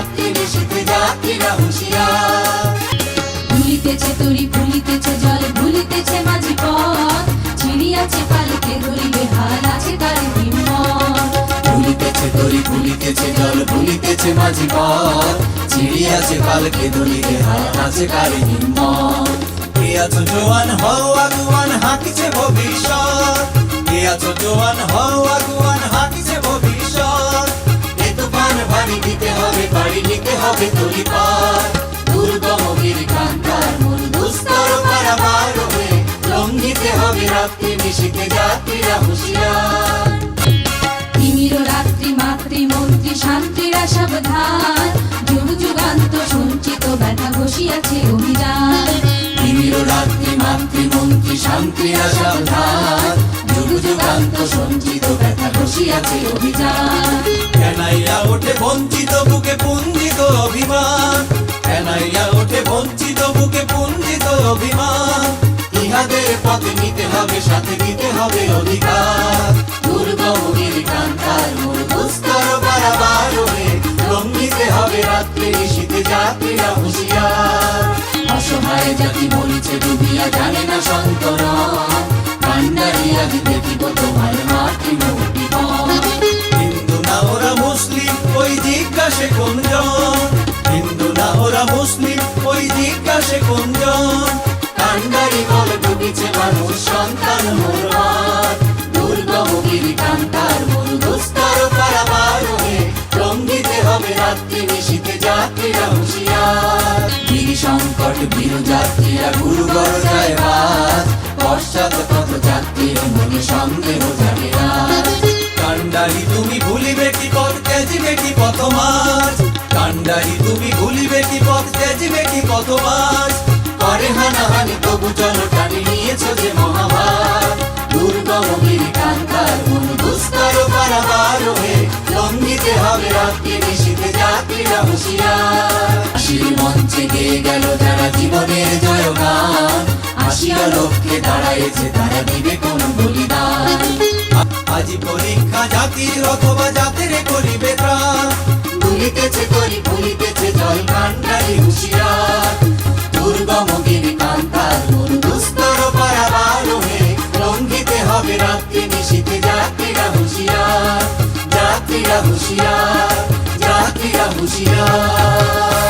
যাত্রী ভুলিতেছে তরি ভুলিতেছে জল, ভুলিতেছে মাঝি পথ। ছিড়িয়াছে পালিতে ধরিবে হাল আছে তার ভুলিতেছে তরি ভুলিতেছে জল, ভুলিতেছে মাঝি পথ। ছিড়িয়াছে পালকে ধরিবে হাল আছে তার জোয়ান, হও আগুয়ান হাঁকিছে ভবিষ্যৎ। জোয়ান, হও আগুয়ান হবে তরি দুর্গম কান্তার মূল দুস্তর পারাবার হয়ে লঙ্ঘিতে হবে রাত্রি নিশীতে যাত্রীরা হুঁশিয়ার। তিমির রাত্রি সাবধান যুগ যুগান্ত সঞ্চিত ব্যথা ঘষিয়াছে অভিযান। তিমির রাত্রি মাতৃমন্ত্রী শান্তিরা সাবধান যুগ যুগান্ত সঞ্চিত ঘষিয়াছে অভিযান। ফেনাইয়া ওঠে বঞ্চিত বুকে পুঞ্জিত অভিমান। ফেনাইয়া ওঠে বঞ্চিত বুকে পুঞ্জিত অভিমান। ইহাদের পথে নিতে হবে সাথে দিতে হবে অধিকার। দুর্গম বারাবার হয়ে লঙ্ঘিতে হবে রাত্রি নিশীতে যাত্রীরা হুঁশিয়ার। অসহায় জাতি মরিছে ডুবিয়া জানে না সন্তরণ মুসলিম ওই জিজ্ঞাসে কোনজন কান্ডারি বল ডুবিছে মানুষ, সন্তান মোরবার গিরিকান্তার মূল হয়ে লঙ্ঘিতে হবে রাত্রি নিশীতে যাত্রীরা হুঁশিয়ার। গিরি সংকট বীর যাত্রীরা গুরুগর যায় বাদ। পশ্চাৎ কত যাত্রীর মনে সন্দেহ রাত। কান্ডারি, তুমি ভুলিবে কি পথ, ত্যাজিবে কি পথ মাছ কান্ডারি তুমি ভুলিবে কি পথ, ত্যাজিবে কি পথ মাছ করে হানাহানি, তবু চলো টানি নিয়েছ যে মহাভার। দুর্গম গিরিকান্তার মূল দুস্তর পারাবার হবে রাত্রি মঞ্চে গেল যারা জীবনের জয়গান। আসিয়া লক্ষ্যে দাঁড়াইছে, তারা দিবে কোন বলিদান। আজি পরীক্ষা জাতির অথবা জাতির করিবে ভুলিতেছে করি ভুলিতেছে জল কান্ডারি হুঁশিয়ার দুর্গম গিরিকান্তার মূল দুস্তর পারাবার হয়ে রঙ্গিতে হবে রাত্রি নিশীতে যাত্রীরা হুঁশিয়ার যাত্রীরা হুঁশিয়ার যাত্রীরা হুঁশিয়ার।